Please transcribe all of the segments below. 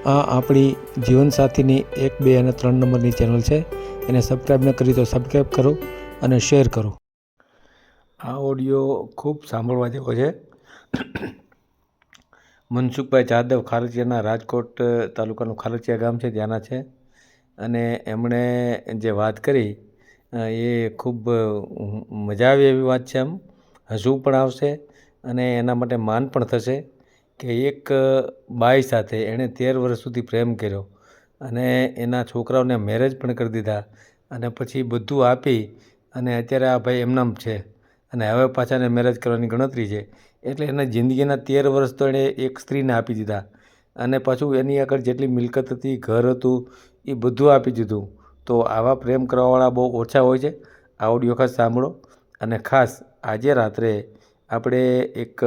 આ આપણી જીવનસાથીની એક, બે અને ત્રણ નંબરની ચેનલ છે. એને સબસ્ક્રાઈબ ન કરી તો સબસ્ક્રાઈબ કરો અને શેર કરો. આ ઓડિયો ખૂબ સાંભળવા જેવો છે. મનસુખભાઈ જાદવ ખારચિયાના રાજકોટ તાલુકાનું ખારચિયા ગામ છે, ત્યાંના છે. અને એમણે જે વાત કરી એ ખૂબ મજા આવે એવી વાત છે આમ હસવું પણ આવશે અને એના માટે માન પણ થશે. કે એક બાઈ સાથે એણે તેર વર્ષ સુધી પ્રેમ કર્યો અને એના છોકરાઓને મેરેજ પણ કરી દીધા અને પછી બધું આપી અને અત્યારે આ ભાઈ એમનામ છે અને હવે પાછા એને મેરેજ કરવાની ગણતરી છે. એટલે એના જિંદગીના તેર વર્ષ તો એણે એક સ્ત્રીને આપી દીધા અને પાછું એની આગળ જેટલી મિલકત હતી, ઘર હતું, એ બધું આપી દીધું. તો આવા પ્રેમ કરવાવાળા બહુ ઓછા હોય છે. આ ઓડિયો ખાસ સાંભળો. અને ખાસ આજે રાત્રે આપણે એક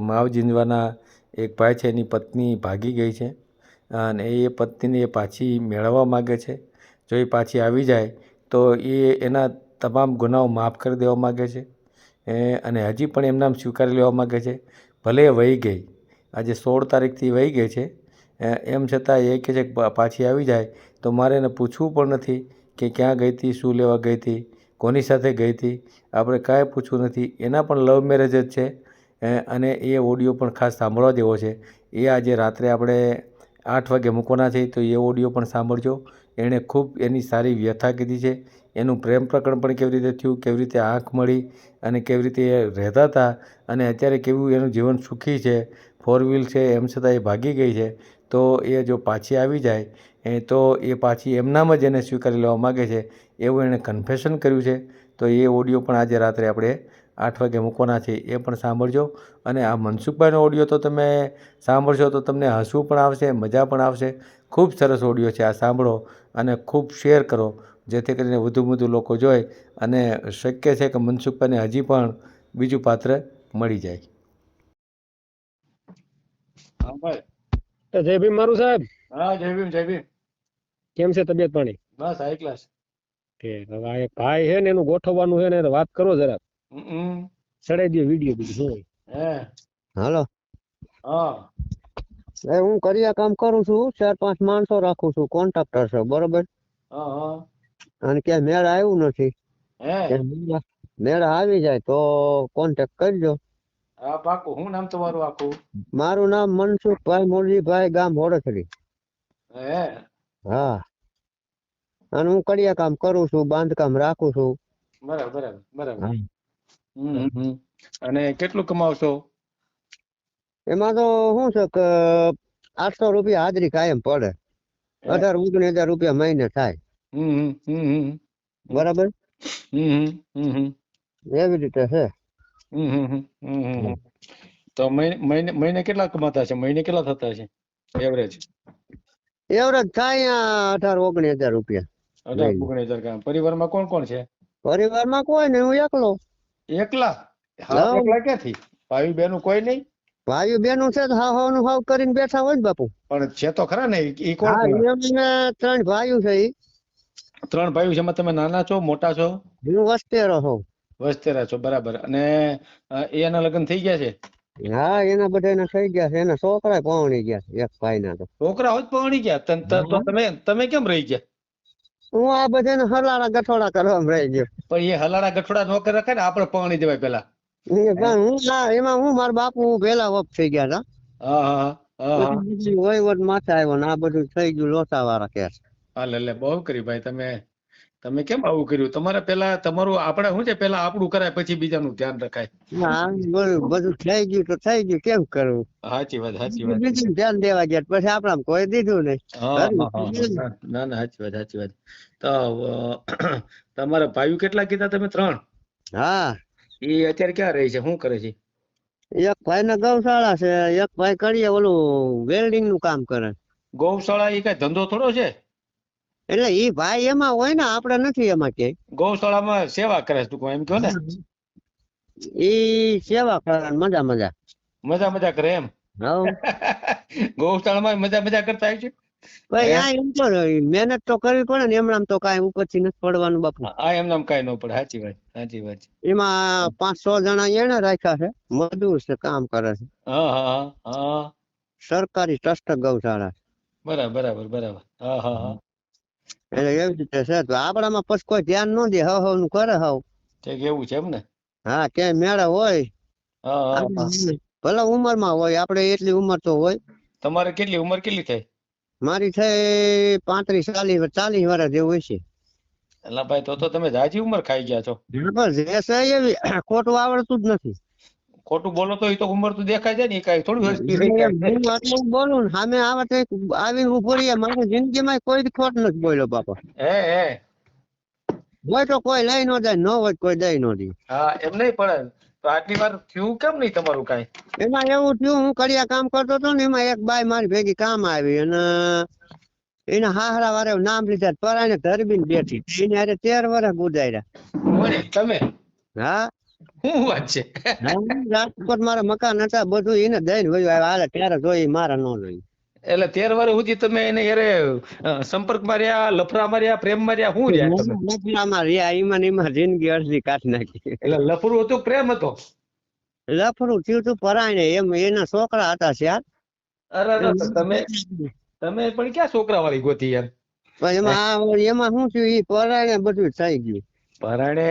માવ જીંજવાના એક ભાઈ છે, એની પત્ની ભાગી ગઈ છે અને એ પત્નીને એ પાછી મેળવવા માગે છે. જો એ પાછી આવી જાય, તો એ એના તમામ ગુનાઓ માફ કરી દેવા માગે છે એ અને હજી પણ એમનામ સ્વીકારી લેવા માગે છે. ભલે વહી ગઈ, આજે સોળ તારીખથી વહી ગઈ છે એમ છતાં એ કહે છે પાછી આવી જાય, તો મારે એને પૂછવું પણ નથી કે ક્યાં ગઈ હતી, શું લેવા ગઈ હતી, કોની સાથે ગઈ હતી, આપણે કાંઈ પૂછવું નથી. એના પણ લવ મેરેજ જ છે અને એ ઓડિયો પણ ખાસ સાંભળવા જેવો છે. એ આજે રાત્રે આપણે આઠ વાગે મૂકવાના છે, તો એ ઓડિયો પણ સાંભળજો. એણે ખૂબ એની સારી વ્યથા કીધી છે. એનું પ્રેમ પ્રકરણ પણ કેવી રીતે થયું, કેવી રીતે આંખ મળી અને કેવી રીતે એ રહેતા હતા અને અત્યારે કેવું એનું જીવન સુખી છે ફોર વ્હીલ છે, એમ છતાં એ ભાગી ગઈ છે. તો એ જો પાછી આવી જાય, એ તો એ પાછી એમનામ જ એને સ્વીકારી લેવા માગે છે. એવું એણે કન્ફેશન કર્યું છે. તો એ ઓડિયો પણ આજે રાત્રે આપણે આઠ વાગે મૂકવાના છે એ પણ સાંભળજો. અને આ મનસુખભાઈનો ઓડિયો તો તમે સાંભળશો તો તમને હસવું પણ આવશે મજા પણ આવશે. ખૂબ સરસ ઓડિયો છે આ સાંભળો અને ખૂબ શેર કરો જેથી કરીને વધુ વધુ લોકો જોઈ અને શક્ય છે કે મનસુખભાઈને હજી પણ બીજું પાત્ર મળી જાય. હા ભાઈ. તો જય ભીમ મારું સાહેબ. હા જય ભીમ જય ભીમ. કેમ છે તબિયત પાણી? બસ હાઈ ક્લાસ કે હવે આ ભાઈ છે ને એનું ગોઠવવાનું છે ને એને વાત કરો જરા. ચડાઈ દે વીડિયો બીજું હોય. હે. હાલો. હા. એ હું કરિયા કામ કરું છું ચાર પાંચ માણસો રાખું છું કોન્ટ્રાક્ટર છે બરોબર? હા હા. અને ક્યાં મેળ આવ્યું નથી. હે. મેળ- આવી જાય તો કોન્ટેક્ટ કરજો. હા પાકું. હું નામ તમારું આખું? મારું નામ મનસુખભાઈ મોરજીભાઈ ગામ હોડસરી હે. હા. અને હું કરિયા કામ કરું છું બાંધકામ રાખું છું. બરાબર બરાબર બરાબર હા. હમ હમ અને કેટલું કમાવશો? એમાં તો શું છે કે આઠસો રૂપિયા હાજરી કાયમ પડે. અઢાર ઓગણી હજાર રૂપિયા મહિને થાય. બરાબર? એવી રીતે છે. તો મહિને મહિને કેટલા કમાતા છે? મહિને કેટલા થતા છે? એવરેજ એવરેજ થાય અઢાર ઓગણી હજાર રૂપિયા. અઢાર ઓગણી હજાર પરિવારમાં કોણ કોણ છે? પરિવારમાં કોઈ નહીં હું એકલો. એકલા? હા હા. એકલા ક્યાંથી? ભાઈ બહેનું કોઈ નહીં? ભાઈઓ બહેનો છે તો હાવ હાવનું હાવ કરીને બેઠા હોય ને બાપુ. પણ છે તો ખરા ને ઈ કોણ હા કોણ એમને ત્રણ ભાઈઓ છે ઈ. ત્રણ ભાઈઓ છે એમાં તમે નાના છો મોટા છો? હું વસ્તેરો છું વસ્તેરા છો બરાબર. અને અ, એના લગ્ન થઈ ગયા છે? હા એના બધાના થઈ ગયા છે. એના છોકરા પહોંચી ગયા છે એક ભાઈના તો. છોકરા હોત પહોંચી ગયા. તન- ત- તો તમે તમે કેમ રહી ગયા? હું આ બધાને હલાળા ગઠોડા કરવા રહી ગયો. પણ એ હલાડા ગઠોડા નો કરે ને આપણે પાણી દેવાય પેલા. પણ હું ના એમાં હું મારા બાપુ પેલા વપ થઈ ગયા હતા. હા હા હા હા વહીવટ માથે આવ્યો ને આ બધું થઈ ગયું લોચા વાળા કે હા લે લે બહુ કરી ભાઈ તમે. તમે કેમ આવું કર્યું? તમારે પેલા તમારું આપણે શું છે પેલા આપણું કરાય પછી બીજાનું ધ્યાન રખાય. બધું બધું થઈ ગયું તો થઈ ગયું કેમ કરવું? સાચી વાત સાચી વાત. બીજું ધ્યાન દેવા ગયા? પછી આપણા કોઈ દીધું નહીં. ના, ના સાચી વાત સાચી વાત. તો તમારા ભાઈઓ કેટલા કીધા તમે? ત્રણ? હા. એ અત્યારે ક્યાં રહે છે? શું કરે છે? એક ભાઈ ને ગૌશાળા છે એક ભાઈ કરીએ ઓલું વેલ્ડિંગનું કામ કરે. ગૌશાળા એ કઈ ધંધો થોડો છે? એટલે એ ભાઈ એમાં હોય ને આપડે નથી એમાં કે ગૌશાળામાં સેવા કરે તું એમ કહો ને? એ સેવા કરે મજા મજા. મજા મજા કરે એમ? ગૌશાળામાં મજા મજા કરતા હોય છે? એમ તો મહેનત તો કરવી પડે ને એમનામ તો કાંઈ ઉપરથી નથી પડવાનું બાપુ. હા એમનામ કઈ ન પડે સાચી વાત સાચી વાત એમાં પાંચ છ જણા એને રાખ્યા છે મજૂર છે કામ કરે છે. હા હા હા હા. સરકારી ટ્રસ્ટ ગૌશાળા બરાબર બરાબર બરાબર. હા હા હા. એટલે એવી રીતે છે. તો આપણામાં પછી કોઈ ધ્યાન ન દે હવ હવનું કરે હવ. એવું છે એમ ને? હા ક્યાંય મેળા હોય. ભલે ઉંમર ઉંમરમાં હોય આપણે એટલી ઉંમર તો હોય. તમારે કેટલી ઉંમર કેટલી થઈ? મારી થઈ પાંત્રીસ ચાલીસ ચાલીસ વર્ષ જેવું હશે એટલે ભાઈ તો તો તમે જાજી ઉંમર ખાઈ ગયા છો. બસ જે છે એવી ખોટું આવડતું જ નથી. ખોટું બોલો તો એ તો ઉંમર તો દેખાય જાય ને કઈ થોડું હું આટલું બોલું ને સામે આવે તો આવીને ઊભો રહીએ મારી જિંદગીમાં કોઈ ખોટ નથી બોલ્યો બાપા. હે હે. હોય તો કોઈ લઈ ન જાય ન હોય કોઈ દઈ ન દે. હા એમ નહીં પડે તો આટલી વાર થયું કેમ નહીં તમારું કાંઈ? એમાં એવું થયું હું કડિયા કામ કરતો હતો ને એમાં એક બાઈ મારી ભેગી કામ આવી અને એના હાહરા વારે નામ લીધા પરાણે ધરબીન બેઠી. એને હારે તેર વર્ષ ગુજાર્યા. તમે? હા. શું વાત છે? રાજકોટ મારા મકાન હતા બધું એને દઈને વયું. આવ્યા હાલે ત્યારે જોઈ મારા ન જોઈ એટલે તેર વર્ષ સુધી તમે એને યારે અ, સંપર્કમાં રહ્યા લફરામાં રહ્યા પ્રેમમાં રહ્યા શું રહ્યા તમે? લફડામાં રહ્યા એમાં એમાં જિંદગી અડધી કાઢી નાખી. એટલે લફરું હતું પ્રેમ હતો? લફરું થયું તું પરાણે એમ એના છોકરા હતા અરે અરે, તમે તમે પણ ક્યાં છોકરા વાળી ગોતી યાર એમાં એમાં શું થયું એ પરાણે બધું થઈ ગયું. પરાણે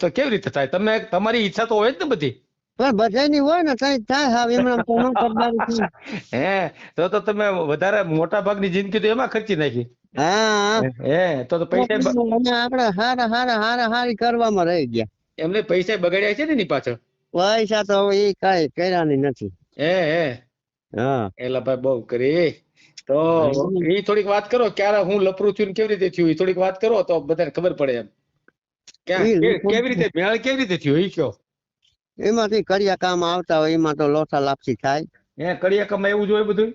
તો કેવી રીતે થાય? તમે તમારી ઈચ્છા તો હોય જ ને બધી. પણ બધાની હોય ને કઈ થાય હાવ ન હે તો તો તમે વધારે મોટા ભાગની જિંદગી તો એમાં ખર્ચી નાખી. હા. હે તો તો પૈસા આપણે હારા હારા હારા હારી કરવામાં રહી ગયા. એમને પૈસા બગાડ્યા છે ને એની પાછળ? પૈસા તો હવે એ કઈ કર્યાની નથી. હે હે. હા. એલા ભાઈ બહુ કરી. તો એ થોડીક વાત કરો ક્યારે હું લપરું થયું ને કેવી રીતે થયું? એ થોડીક વાત કરો તો બધાને ખબર પડે એમ. કેવી રીતે મેળ કેવી રીતે થયો? એ કયો? એમાંથી કડિયા કામ આવતા હોય એમાં તો લોથા લાપસી થાય. હે કામ એવું જ હોય બધું?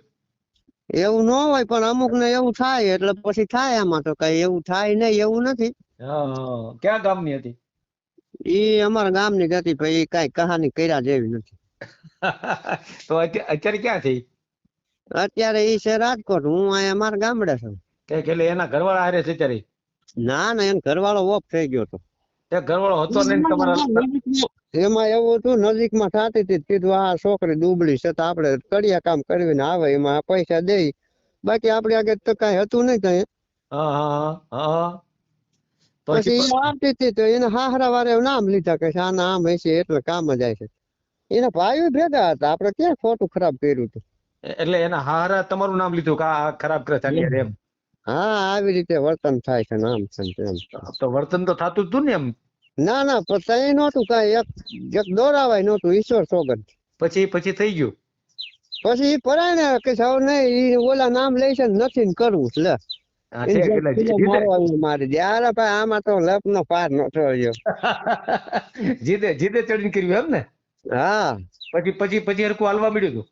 એવું ન હોય પણ અમુક ને એવું થાય એટલે પછી થાય આમાં તો કઈ એવું થાય નહીં એવું નથી. ક્યાં ગામની હતી? એ અમારા ગામની જ હતી ભાઈ કઈ કહાની કર્યા જેવી નથી. તો અત્યારે ક્યાં થઈ અત્યારે એ છે રાજકોટ હું અહીંયા મારા ગામડે છું. એટલે એના ઘરવાળા હારે છે અત્યારે? ના ના એમ ઘરવાળો ઓફ થઈ ગયો હતો. એ ઘરવાળો હતો ને તમારા એમાં એવું હતું નજીકમાં થતી હતી કીધું આ છોકરી દુબળી છે તો આપણે કડિયા કામ કરીને આવે એમાં પૈસા દઈ. બાકી આપણે આગળ તો કઈ હતું નહીં કઈ. પછી આવતી હતી તો એના હાહરા વારે નામ લીધા કે આના આમ હશે એટલે કામ જ છે એના ભાઈઓ ભેગા હતા આપણે ક્યાં ખોટું ખરાબ કર્યું હતું? એટલે એના હારા તમારું નામ લીધું કે આ ખરાબ કરે એમ હા આવી રીતે વર્તન થાય છે નામ છે તેમ. તો વર્તન તો થતું હતું ને એમ? ના ના પછી નહોતું કાંઈ. એક એક દોરાવાય નહોતું ઈશ્વર સોગંદ. પછી પછી થઈ ગયું? પછી એ પરાય ને કે સાવ નહીં એ ઓલા નામ લે છે ને નથી ને કરવું લે. મારી અરે ભાઈ આમાં તો લપ નો પાર નો થયો. જીતે જીતે ચડીને કર્યું એમ ને? હા. પછી પછી પછી હરકું હાલવા મળ્યું હતું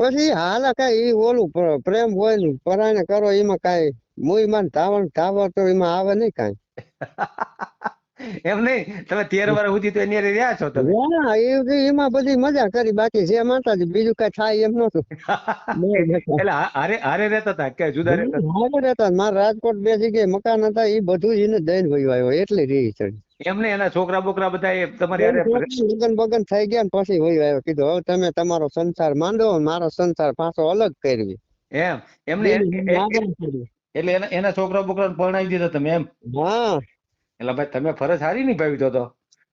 પછી હાલ કઈ ઓલું પ્રેમ હોય ને પરાયણ કરો એમાં કઈ મુઈ માં ધાવણ ધાવર તો એમાં આવે નહીં કઈ. એમ નહીં? તમે તેર વાર સુધી તો એની રહ્યા છો તમે. એ એમાં બધી મજા કરી બાકી જે માતાજી બીજું કઈ થાય એમ નતું એટલે હારે હારે રહેતા હતા કે જુદા રહેતા હારે રહેતા મારા રાજકોટ બે જગ્યાએ મકાન હતા એ બધું જ એને દઈને વયો આવ્યો એટલી રહી ચડી એમ નહીં એના છોકરા બોકરા બધા એ તમારી લગન બગન થઈ ગયા ને પછી હોય આવ્યો. કીધું હવે તમે તમારો સંસાર માંડો મારો સંસાર પાછો અલગ કરવી. એમ એમ નહીં એ- એ- એ- એટલે એના એના છોકરા બોકરા પરણાવી દીધા તમે એમ? હા. એટલે ભાઈ તમે ફરજ સારી નિભાવી તો તો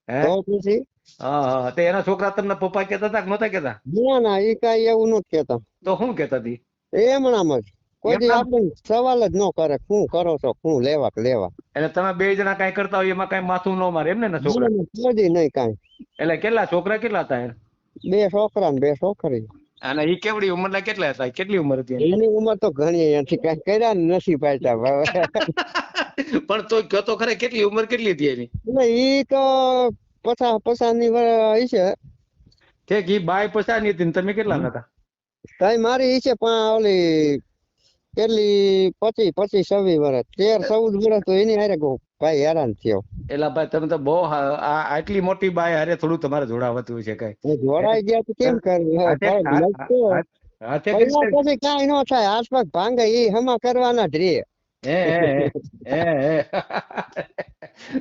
હે? તો પછી? હા તો એના છોકરા તમને પપ્પા કેતા હતા કે નહોતા કહેતા? ના ના એ કઈ એવું નથી કેતા તો શું કેતા હતી એમણામ જ. કોઈ દી એમનામ? સવાલ જ ન કરે શું કરો છો શું લેવા કે લેવા? એટલે તમે બે જણા કઈ કરતા હોય એમાં કઈ માથું ન મારે એમ ને છોકરા? કોઈ નહીં કાંઈ. એટલે કેટલા છોકરા કેટલા હતા બે છોકરા ને બે છોકરી. અને એ કેવડી ઉંમરના કેટલા હતા કેટલી ઉંમર હતી એની? ઉંમર તો ઘણી એનાથી કઈ કર્યા નથી પાછા પણ તો કયો તો ખરે કેટલી ઉંમર કેટલી હતી એની? એટલે ઈ તો પચાસ પચાસની છે. ઠીક ઈ બાય પચાસની હતી ને તમે કેટલા હતા? તાઈ મારી ઈ છે પણ ઓલી કેટલી પચીસ પચીસ છવ્વીસ વર્ષ તેર ચૌદ વર્ષ તો એની હારે કહું ભાઈ હેરાન થયો. એટલે ભાઈ તમે તો બહુ આટલી મોટી બાય હારે થોડું તમારે જોડાવતું છે કઈ. જોડાઈ ગયા તો કેમ કરવું પછી કાંઈ ન થાય આસપાસ ભાંગે એ હમા કરવાના જ રે.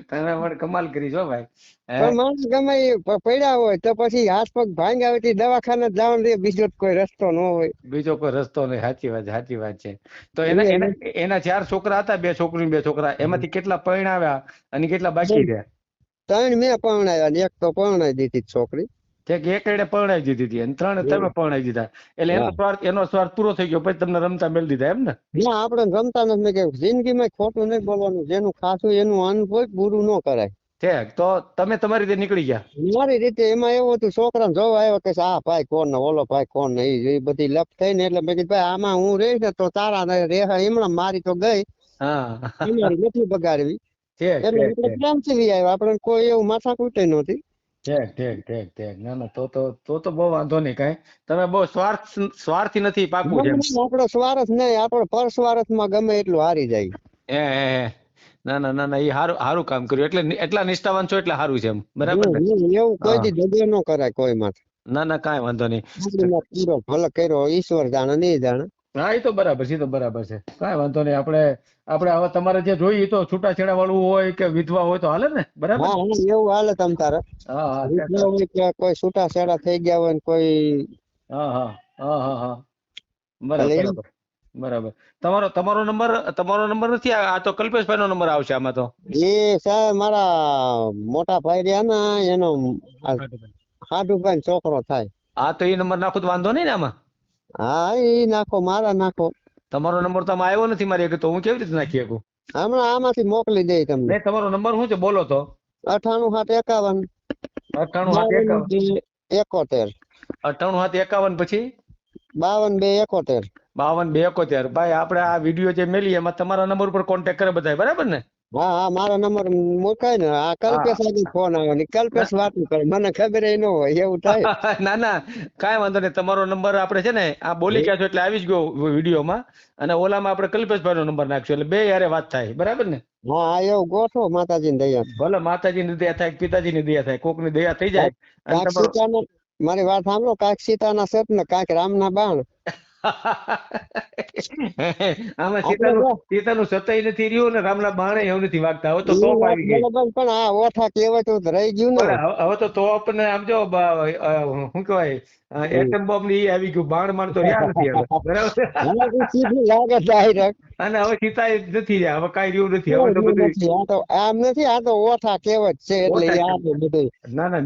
તમે પણ કમાલ કરી છો ભાઈ. માણસ ગમે પડ્યા હોય તો પછી હાથ પગ ભાંગ્યા હોય દવાખાને જવાનું રે બીજો કોઈ રસ્તો ન હોય. બીજો કોઈ રસ્તો નહીં સાચી વાત સાચી વાત છે. તો એના એના ચાર છોકરા હતા બે છોકરી બે છોકરા એમાંથી કેટલા પરણાવ્યા અને કેટલા બાકી રહ્યા? ત્રણ મેં પરણાવ્યા એક તો પરણાવી દીધી છોકરી. એક એકડે પરણાવી દીધી હતી અને ત્રણ તમે પરણાવી દીધા. એટલે એનો સ્વાર્થ એનો સ્વાર્થ પૂરો થઈ ગયો. પછી તમને રમતા મેળ દીધા એમ ને? ના આપણે રમતા નથી. કે જિંદગીમાં ખોટું નહીં બોલવાનું. જેનું ખાસું એનું અન્ન કોઈ પૂરું ન કરાય. છે તો તમે તમારી રીતે નીકળી ગયા? મારી રીતે એમાં એવું હતું છોકરાને જોવા આવ્યો કે આ ભાઈ કોણ ને? ઓલો ભાઈ કોણ ને? ઈ બધી લપ થઈ ને એટલે મેં કીધું ભાઈ આમાં હું રહીશ ને તો તારા ને રે એમણે મારી તો ગઈ. હા. નથી બગાડવી. એટલે પ્રેમથી આવ્યો આવ્યા? આપણે કોઈ એવું માથા કૂટે નહોતી ઠીક ઠેક ઠેક ઠેક. ના ના તો તો તો તો બહુ વાંધો નહીં કઈ. તમે બહુ સ્વાર્થ સ્વાર્થી નથી પાકું છે. આપણો સ્વાર્થ નહીં આપણો પરસ્વાર્થમાં ગમે એટલું હારી જાય. હે. ના ના ના ના એ હારું સારું કામ કર્યું. એટલે એટલા નિષ્ઠાવાન છો એટલે સારું છે એમ. બરાબર એવું કોઈ દી જગ્યા ન કરાય કોઈ માથે. ના ના કાંઈ વાંધો નહીં. પૂરો ભલે કર્યો ઈશ્વર જાણે નહીં જાણે. હા એ તો બરાબર છે એ તો બરાબર છે. કાંઈ વાંધો નહીં આપણે આપણે હવે તમારે જે જોઈએ તો છૂટાછેડા વાળું હોય કે વિધવા હોય તો હાલે ને બરાબર? હા હા એવું હાલે તમ તારે. હા હા વિધવા હોય કે કોઈ છૂટા છેડા થઈ ગયા હોય ને કોઈ હા હા હા હા હા. બરાબર બરાબર તમારો તમારો નંબર તમારો નંબર નથી આ તો કલ્પેશભાઈ નો નંબર આવશે આમાં તો. એ સાહેબ મારા મોટા ભાઈ રહ્યા ને એનો હાડુભાઈ. છોકરો થાય. આ તો એ નંબર નાખો તો વાંધો નહીં ને આમાં? હા એ નાખો મારા નાખો. તમારો નંબર તો આમાં આવ્યો નથી મારી તો હું કેવી રીતે નાખી શકું? હમણાં આમાંથી મોકલી દઈ તમને. નહીં તમારો નંબર શું છે? બોલો તો. અઠાણું સાત એકાવન. અઠાણું સાત એકાવન. એકોતેર. અઠાણું સાત એકાવન પછી? બાવન બે એકોતેર. બાવન બે એકોતેર. ભાઈ આપણે આ વીડિયો જે મેલી એમાં તમારા નંબર ઉપર કોન્ટેક્ટ કરે બધાય બરાબર ને? હા હા મારો નંબર મુકાય ને. આ કલ્પેશ આજે ફોન આવ્યો ને કલ્પેશ વાત કરે. મને ખબર ન હોય એવું થાય. ના ના કાંઈ વાંધો નહીં. તમારો નંબર આપણે છે ને આ બોલી ગયા છો એટલે આવી જ ગયો વિડીયોમાં. અને ઓલામાં આપણે કલ્પેશભાઈ નો નંબર નાખશું એટલે બે યારે વાત થાય. બરાબર ને? હા હા એવું ગોઠવો માતાજીની દયા ભલે માતાજીની દયા થાય પિતાજીની દયા થાય કોકની દયા થઈ જાય. મારી વાત સાંભળો કાંઈક સીતાના સત ને કાંઈક રામના બાણ. આમાં સીતાનું સીતાનું સતાઈ નથી રહ્યું ને રામના બાણે એવું નથી વાગતા. હવે તો તોપ આવી ગઈ. પણ આ ઓઠા કહેવાતું તો રહી ગયું ને. હવે તો તોપ ને આમ જો શું કહેવાય? એટમ બોમ્બની આવી ગયું. બાણ માણ તો રહ્યા નથી બરાબર? સીધું લાગે direct. અને હવે સીતા નથી રહ્યા. હવે કાંઈ રહ્યું નથી. હવે તો બધું તો આમ નથી આ તો ઓઠા કહેવત છે એટલે આ બધું ના ના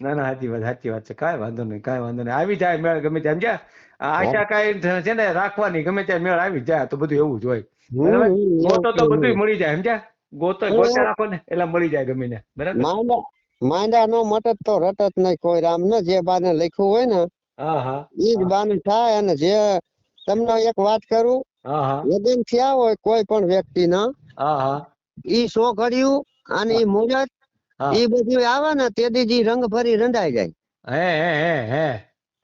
ના ના સાચી વાત સાચી વાત છે. કાંઈ વાંધો નહીં કાંઈ વાંધો નહીં. આવી જાય મેળ ગમે તેમ આ આશા કાંઈ છે ને રાખવાની ગમે ત્યાં મેળ આવી જાય તો બધું એવું જ હોય. ગોતો તો બધું મળી જાય સમજ્યા? ગોતો ગોતા રાખો ને એટલે મળી જાય ગમે ને બરાબર માંડા નો મટત તો રટત નહીં કોઈ રામ ને જે બાને લખ્યું હોય ને ઈ જ બાને થાય અને જે તમને એક વાત કરું લગ્ન થયા હોય કોઈ પણ વ્યક્તિ ના ઈ સો ઘડ્યું અને ઈ મુહૂર્ત ઈ બધું આવે ને તેથી જ રંગ ભરી રંધાઈ જાય. હે હે હે.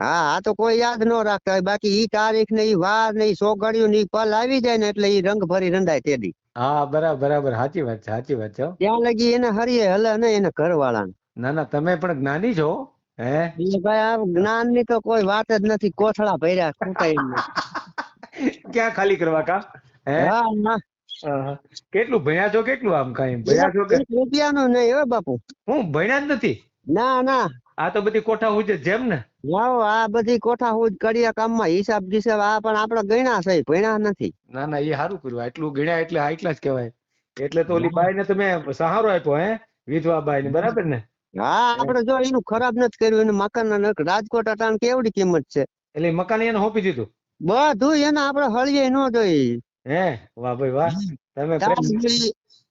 હે આ તો કોઈ યાદ ન રાખતા હોય. બાકી ઈ તારીખ ને ઈ વાર ને ઈ સોગડિયું ને ઈ પલ આવી જાય ને એટલે ઈ રંગ ભરી રંદાય તે દી હા બરાબર બરાબર. સાચી વાત છે સાચી વાત છે ત્યાં લગી એને હરીએ હલે ને એને ઘરવાળા ના ના તમે પણ જ્ઞાની છો હે ભાઈ આ જ્ઞાનની તો કોઈ વાત જ નથી. કોથળા ભર્યા ખૂટાઈ ક્યાં ખાલી કરવા કા? હે? હા ના. કેટલું ભણ્યા છો કેટલું આમ કઈ? ભણ્યા છો કે? એક રૂપિયાનું નહીં હો બાપુ. હું ભણ્યા જ નથી. ના ના. આ તો બધી કોઠા હું જેમ ને. વાવ આ બધી કોઠા હું કડિયા કામમાં હિસાબ દિસાબ આ પણ આપણે ગણ્યા છે ભણ્યા નથી. ના ના એ સારું કર્યું. આટલું ગણ્યા એટલે આ એટલા જ કહેવાય. એટલે તો ઓલી બાઈ ને તમે સહારો આપ્યો હે? વિધવા બાઈ ને બરાબર ને? હા આપણે જો એનું ખરાબ નથી કર્યું એનું મકાન રાજકોટ અટાણ કેવડી કિંમત છે? એટલે મકાન એને હોપી દીધું? બધું એને આપણે હળીએ ન જોઈ હે? વાહ ભાઈ વાહ. તમે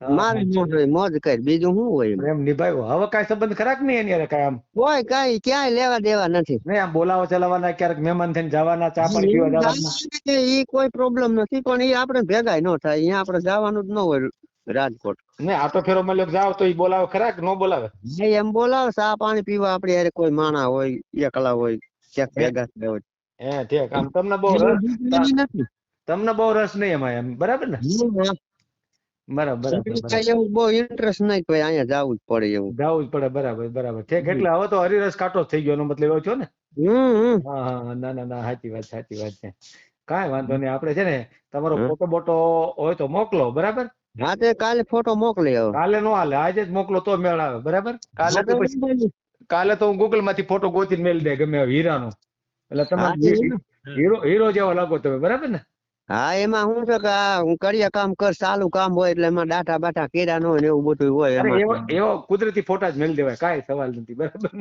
મારી ન જોઈ મોજ કરી બીજું શું હોય એમ? નિભાવ્યો હવે કાંઈ સંબંધ ખરાક નહીં એની કાંઈ આમ? કોઈ કઈ ક્યાંય લેવા દેવા નથી. નહીં આમ બોલાવા ચલાવવાના ક્યારેક મહેમાન થઈને જવાના ચા પાણી પીવા જવાના. એ કોઈ પ્રોબ્લેમ નથી પણ એ આપણે ભેગા ન થાય. અહીંયા આપણે જવાનું જ ન હોય રાજકોટ. નહીં આટો ફેરો મળ્યો જાવ તો એ બોલાવે ખરાક ન બોલાવે? એ એમ બોલાવે ચા પાણી પીવા આપણે હારે કોઈ માણા હોય એકલા હોય ક્યાંક ભેગા થયા હોય. હે ઠીક આમ તમને બહુ રસ. તમને બહુ રસ નહીં એમાં એમ બરાબર ને? બરાબર એવું બહુ ઇન્ટરેસ્ટ નહીં કોઈ અહીંયા જવું જ પડે એવું. જવું જ પડે બરાબર બરાબર. ઠીક એટલે હવે તો હરિરસ કાટો થઈ ગયો એનો મતલબ એવો છો ને? હમ હમ. હા હા ના ના ના સાચી વાત સાચી વાત છે. કાંઈ વાંધો નહીં આપણે છે ને તમારો ફોટો બોટો હોય તો મોકલો બરાબર? હા તે કાલે ફોટો મોકલી હવે કાલે નો હાલે આજે જ મોકલો તો મેળ આવે બરાબર? કાલે તો કાલે તો હું ગૂગલમાંથી ફોટો ગોતીને મેળ દે ગમે હીરાનો. એટલે તમે હા, તે જ ને. હીરો હીરો જેવો લાગો તમે બરાબર ને? હા એમાં શું છે કે હું કડિયા કામ કર ચાલુ કામ હોય એટલે એમાં ડાટા બાટા કર્યા ન હોય ને એવું બધું હોય એવો એવો કુદરતી ફોટા જ મેળ દેવાય કાંઈ સવાલ નથી બરાબર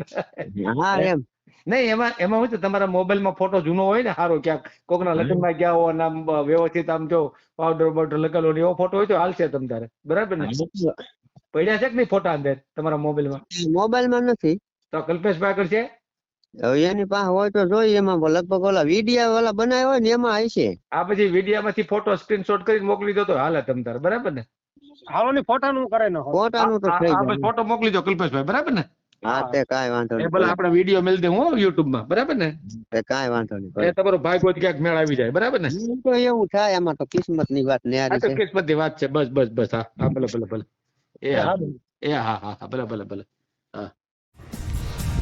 હા એમ. નહીં એમાં એમાં શું છે તમારા મોબાઈલમાં ફોટો જૂનો હોય ને સારો ક્યાંક કોકના લગ્નમાં ગયા હો અને આમ વ્યવસ્થિત આમ જો પાવડર બાવડર લગાડો ને એવો ફોટો હોય તો હાલશે તમ તારે બરાબર ને? પડ્યા છે કે નહીં ફોટા અંદર તમારા મોબાઈલમાં? મોબાઈલમાં નથી. તો કલ્પેશ ભાઈ છે? હવે એની પાસે હોય તો જોઈએ એમાં લગભગ ઓલા વિડિયા વાળા બનાવ્યા હોય ને એમાં હશે આ પછી વિડીયામાંથી ફોટો સ્ક્રીનશોટ કરીને મોકલી દો તો હાલે તમ તારે બરાબર ને? હાલો ની ફોટાનું કરે ને ફોટાનું તો થઈ જાય. ફોટો મોકલી દો કલ્પેશભાઈ બરાબર ને? હા તે કાઈ વાંધો નહીં. ભલે આપણે વીડિયો મેલ દે હું યુટ્યુબમાં બરાબર ને? તે કાઈ વાંધો નહીં. એ તમારો ભાગ્ય ક્યાંક મેળ આવી જાય બરાબર ને? તો એવું થાય એમાં તો કિસ્મતની વાત આ ન્યારી તો છે. કિસ્મતની વાત છે બસ બસ બસ હા હા ભલે ભલે ભલે. એ હા એ હા હા હા ભલે ભલે ભલે.